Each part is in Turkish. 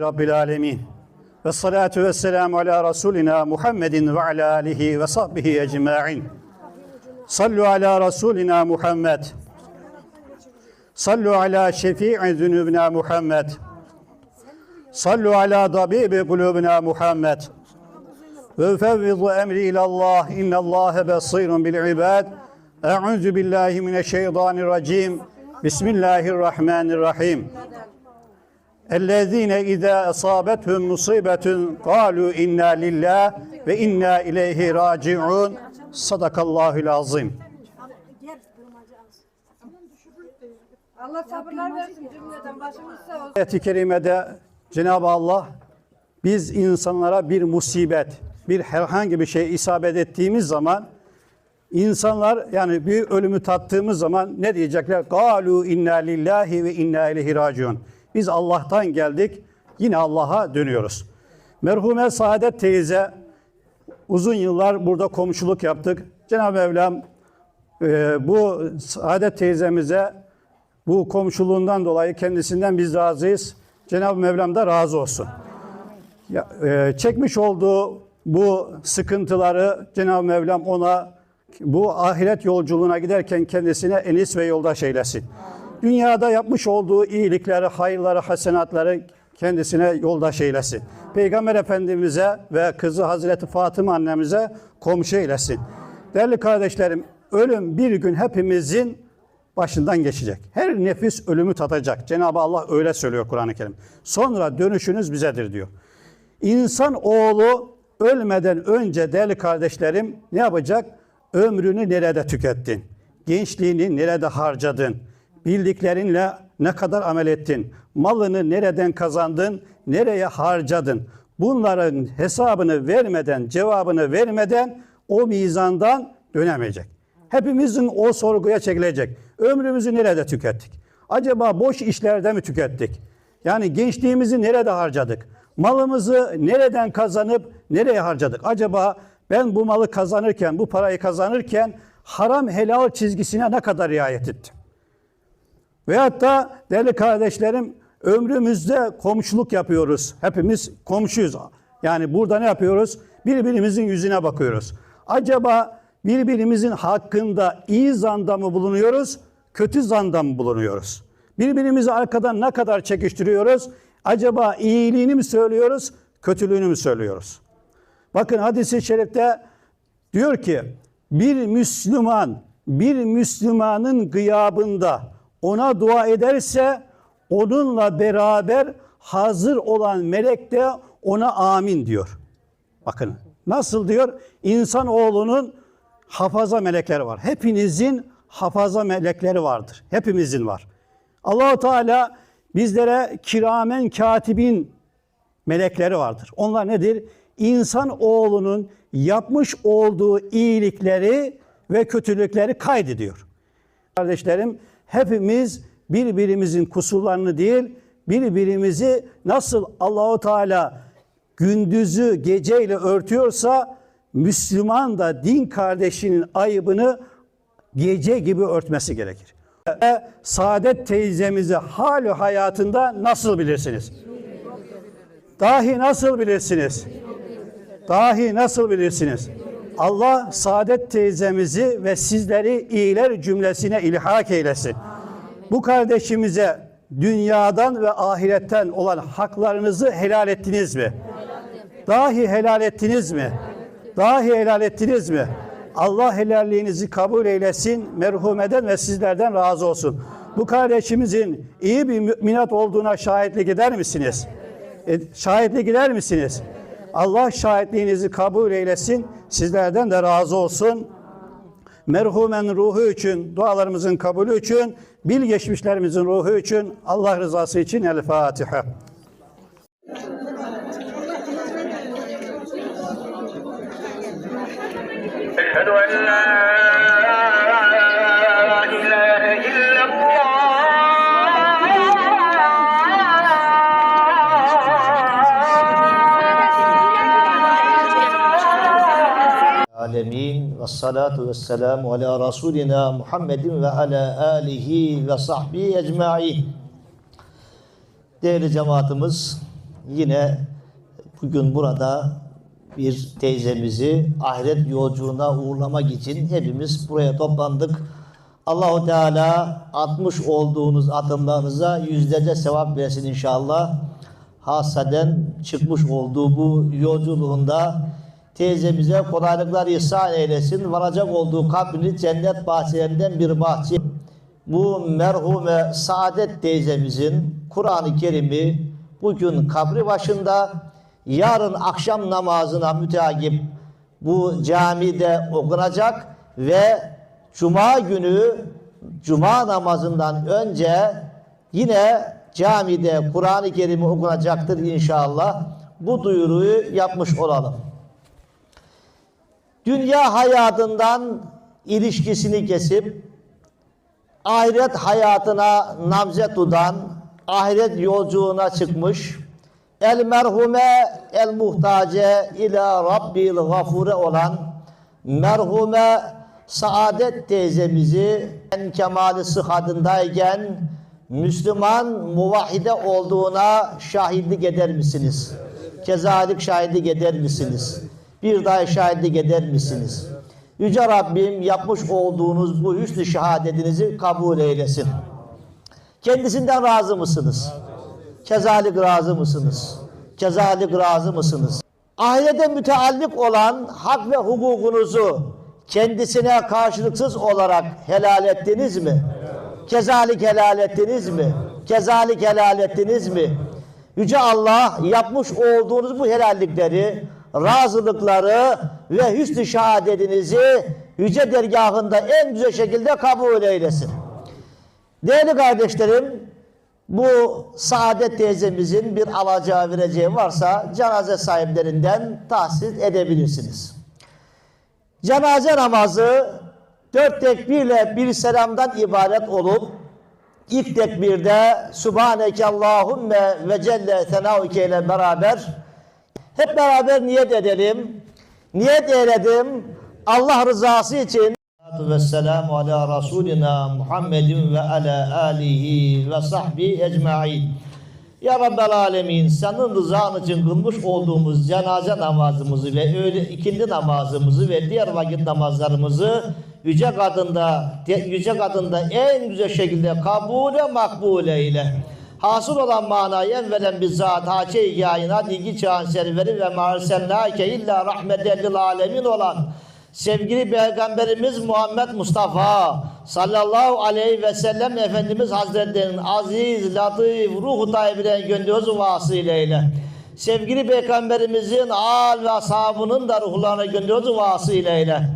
Rabbil Alemin. Ve salatu ve selamu ala Resulina Muhammedin ve ala alihi ve sahbihi ecma'in. Sallu ala Resulina Muhammed. Sallu ala şefi'i zünubina Muhammed. Sallu ala tabibi kulubina Muhammed. Ve ufevvidu emri ilallah. İnnallâhe basirun bil ibad. Eûzü billahi mineşşeytanirracim. Bismillahirrahmanirrahim. اَلَّذ۪ينَ اِذَا اَصَابَتْهُمْ مُصِيبَةٌ قَالُوا اِنَّا لِلّٰهِ ve inna ileyhi raciun. Sadakallahül azim. Allah sabırlar versin cümleden başımız sağ olsun. Ayet-i kerimede Cenab-ı Allah biz insanlara bir musibet, bir herhangi bir şey isabet ettiğimiz zaman insanlar yani bir ölümü tattığımız zaman ne diyecekler? Galu inna lillahi ve inna ileyhi raciun. Biz Allah'tan geldik, yine Allah'a dönüyoruz. Merhume Saadet teyze uzun yıllar burada komşuluk yaptık. Cenab-ı Mevlam e, bu Saadet teyzemize bu komşuluğundan dolayı kendisinden biz razıyız. Cenab-ı Mevlam da razı olsun. Ya, e, çekmiş olduğu bu sıkıntıları Cenab-ı Mevlam ona bu ahiret yolculuğuna giderken kendisine enis ve yoldaş eylesin. Dünyada yapmış olduğu iyilikleri, hayırları, hasenatları kendisine yoldaş eylesin. Peygamber Efendimiz'e ve kızı Hazreti Fatıma annemize komşu eylesin. Değerli kardeşlerim, ölüm bir gün hepimizin başından geçecek. Her nefis ölümü tatacak. Cenab-ı Allah öyle söylüyor Kur'an-ı Kerim. Sonra dönüşünüz bizedir diyor. İnsan oğlu ölmeden önce değerli kardeşlerim ne yapacak? Ömrünü nerede tükettin? Gençliğini nerede harcadın? Bildiklerinle ne kadar amel ettin? Malını nereden kazandın? Nereye harcadın? Bunların hesabını vermeden, cevabını vermeden o mizandan dönemeyecek. Hepimizin o sorguya çekilecek. Ömrümüzü nerede tükettik? Acaba boş işlerde mi tükettik? Yani gençliğimizi nerede harcadık? Malımızı nereden kazanıp nereye harcadık? Acaba ben bu malı kazanırken, bu parayı kazanırken haram helal çizgisine ne kadar riayet ettim? Veyahut da değerli kardeşlerim ömrümüzde komşuluk yapıyoruz. Hepimiz komşuyuz. Yani burada ne yapıyoruz? Birbirimizin yüzüne bakıyoruz. Acaba birbirimizin hakkında iyi zanda mı bulunuyoruz, kötü zanda mı bulunuyoruz? Birbirimizi arkadan ne kadar çekiştiriyoruz? Acaba iyiliğini mi söylüyoruz, kötülüğünü mü söylüyoruz? Bakın hadisi şerifte diyor ki bir Müslüman bir Müslümanın gıyabında ona dua ederse onunla beraber hazır olan melek de ona amin diyor. Bakın nasıl diyor? İnsan oğlunun hafaza melekleri var. Hepinizin hafaza melekleri vardır. Hepimizin var. Allahu Teala bizlere kiramen katibin melekleri vardır. Onlar nedir? İnsan oğlunun yapmış olduğu iyilikleri ve kötülükleri kaydediyor. Kardeşlerim hepimiz birbirimizin kusurlarını değil, birbirimizi nasıl Allahu Teala gündüzü geceyle örtüyorsa Müslüman da din kardeşinin ayıbını gece gibi örtmesi gerekir. Ve Saadet teyzemizi hali hayatında nasıl bilirsiniz? Dahi nasıl bilirsiniz? Dahi nasıl bilirsiniz? Allah Saadet teyzemizi ve sizleri iyiler cümlesine ilhak eylesin. Bu kardeşimize dünyadan ve ahiretten olan haklarınızı helal ettiniz mi? Dahi helal ettiniz mi? Dahi helal ettiniz mi? Allah helalliğinizi kabul eylesin, merhumeden ve sizlerden razı olsun. Bu kardeşimizin iyi bir müminat olduğuna şahitlik eder misiniz? E, şahitlik eder misiniz? Allah şahitliğinizi kabul eylesin, sizlerden de razı olsun. Merhumen ruhu için, dualarımızın kabulü için, bil geçmişlerimizin ruhu için, Allah rızası için El Fatiha. أشهد أن لا ve salatu ve selamu ala Resulina Muhammedin ve ala alihi ve sahbihi ecma'in. Değerli cemaatimiz, yine bugün burada bir teyzemizi ahiret yolculuğuna uğurlamak için hepimiz buraya toplandık. Allahu Teala atmış olduğunuz adımlarınıza yüzlerce sevap versin inşallah. Hasaden çıkmış olduğu bu yolculuğunda teyzemize kolaylıklar ihsan eylesin. Varacak olduğu kabrini cennet bahçelerinden bir bahçe. Bu merhume Saadet teyzemizin Kur'an-ı Kerim'i bugün kabri başında yarın akşam namazına müteakip bu camide okunacak ve Cuma günü Cuma namazından önce yine camide Kur'an-ı Kerim okunacaktır inşallah. Bu duyuruyu yapmış olalım. Dünya hayatından ilişkisini kesip ahiret hayatına namzet tutan, ahiret yolculuğuna çıkmış, el merhume el muhtace ila rabbil gafure olan merhume Saadet teyzemizi en kemali sıhhatindeyken Müslüman muvahhide olduğuna şahitlik eder misiniz? Kezalik şahitlik eder misiniz? Bir daha şahitlik eder misiniz? Yüce Rabbim yapmış olduğunuz bu hüsnü şehadetinizi kabul eylesin. Kendisinden razı mısınız? Kezalik razı mısınız? Kezalik razı mısınız? Ahirete müteallik olan hak ve hukukunuzu kendisine karşılıksız olarak helal ettiniz mi? Kezalik helal ettiniz mi? Kezalik helal ettiniz mi? Yüce Allah yapmış olduğunuz bu helallikleri, razılıkları ve hüsnü şehadetinizi yüce dergahında en güzel şekilde kabul eylesin. Değerli kardeşlerim, bu Saadet teyzemizin bir alacağı vereceği varsa cenaze sahiplerinden tahsis edebilirsiniz. Cenaze namazı dört tekbirle bir selamdan ibaret olup ilk tekbirde Subhaneke Allahümme ve Celle Senauke ile beraber hep beraber niyet edelim. Niyet eyledim. Allah rızası için ve ala Resulina Muhammedin ve ala alihi ve sahbihi ecma'in. Ya Rabbel Alemin senin rızan için kılmış olduğumuz cenaze namazımızı ve öğle ikindi namazımızı ve diğer vakit namazlarımızı yüce kadında yüce kadında en güzel şekilde kabul ve makbul eyle. Hasıl olan manayı evvelen bizzat haçe-i kainat ilgi çağın serveri ve marsellâke illa rahmeten lil alemin olan sevgili Peygamberimiz Muhammed Mustafa sallallahu aleyhi ve sellem Efendimiz Hazretlerinin aziz, latif, ruhu tayyibine gönderiyoruz vasıleyle. Sevgili Peygamberimizin al ve ashabının da ruhlarına gönderiyoruz vasıleyle.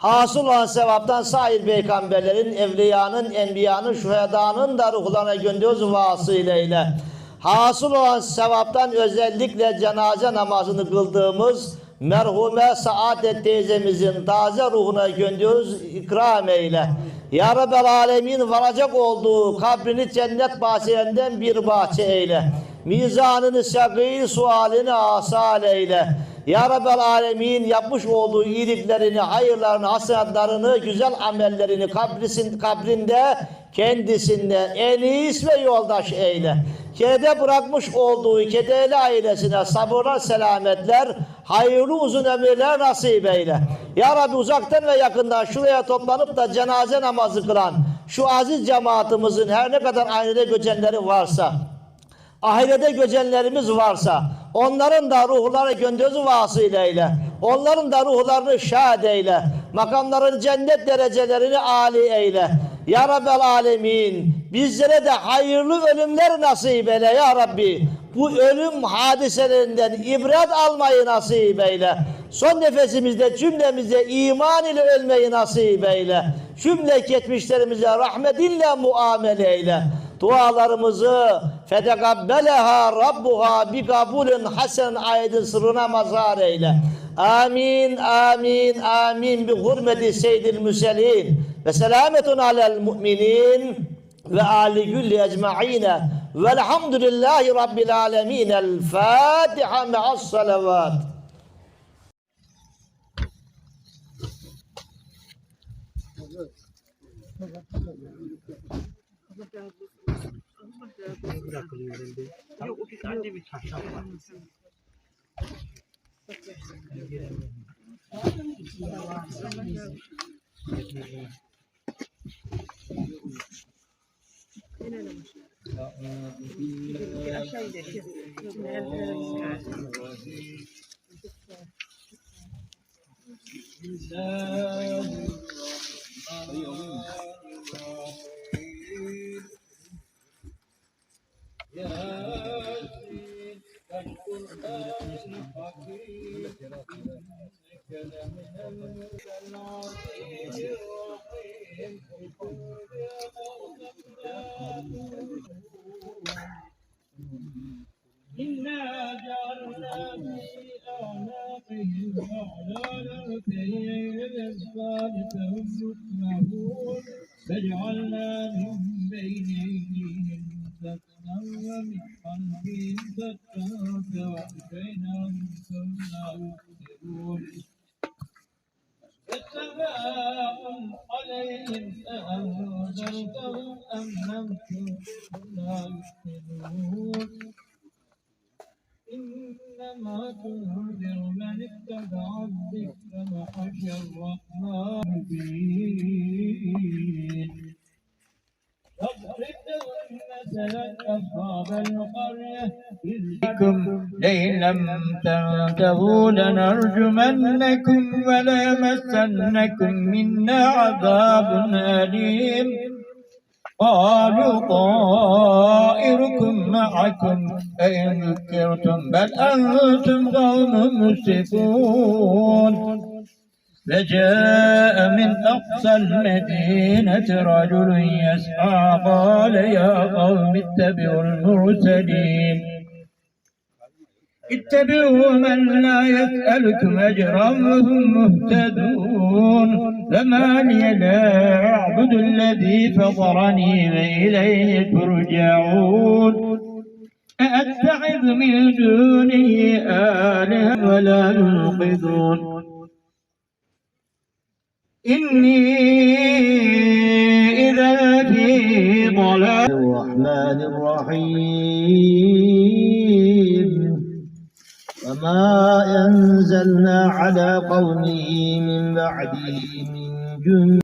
Hasıl olan sevaptan sair peygamberlerin, evliyanın, enbiyanın, şühedanın da ruhlarına gönderiyoruz vasıleyle. Hasıl olan sevaptan özellikle cenaze namazını kıldığımız merhume Saadet teyzemizin taze ruhuna gönderiyoruz ikram eyle. Ya Rabbel Alemin varacak olduğu kabrini cennet bahçelerinden bir bahçe eyle. Mizanını sakî sualini asal eyle. Ya Rabbel Alemin yapmış olduğu iyiliklerini, hayırlarını, hasenatlarını, güzel amellerini kabrisin, kabrinde kendisinde en iyisi ve yoldaş eyle. Kede bırakmış olduğu kedeli ailesine sabırlar, selametler, hayırlı uzun ömürler nasip eyle. Ya Rabbi uzaktan ve yakından şuraya toplanıp da cenaze namazı kılan şu aziz cemaatimizin her ne kadar ailede göçenleri varsa, ahirete göçenlerimiz varsa onların da ruhları gönderiz vasıleyle. Onların da ruhlarını şad eyle. Makamların cennet derecelerini âli eyle. Ya Rabbel Alemin bizlere de hayırlı ölümler nasip eyle ya Rabbi. Bu ölüm hadiselerinden ibret almayı nasip eyle. Son nefesimizde cümlemize iman ile ölmeyi nasip eyle. Cümle geçmişlerimize rahmetinle muamele eyle dualarımızı fetekabbeleha rabbuha bi kabulün hasen ayeti sırrına mazhar eyle. Amin, amin, amin bi hurmeti seyyidil müselin ve selametun alel müminin ve ali gülli ecma'ine velhamdülillahi rabbil alemin. El Fatiha me'as salavat. Allah razı olsun. Allah razı olsun. Bırakılıyor herhalde. Yok o bir anne mi? Tamam. Aşağı gidelim. يبصرون فسواء عليهم أأنذرتهم أم لم تنذرهم لا يؤمنون إنما تنذر من اتبع الذكر وخشى الرحمن واضرب لهم مثلا أصحاب القرية لئن لم تنتهوا لنرجمنكم وليمسنكم منا عذاب أليم قالوا طائركم معكم أئن ذكرتم بل أنتم قوم مسرفون فجاء من أقصى المدينة رجل يسعى قال يا قوم اتبعوا المرسلين اتبعوا من لا يسألكم أجرا وهم مهتدون. فما لا أعبد الذي فطرني وإليه ترجعون. أأتخذ من دونه آلهة ولا ينقذون. إني إذا في ضلال. الرحمن الرحيم. وما أنزلنا على قومه من بعده من جند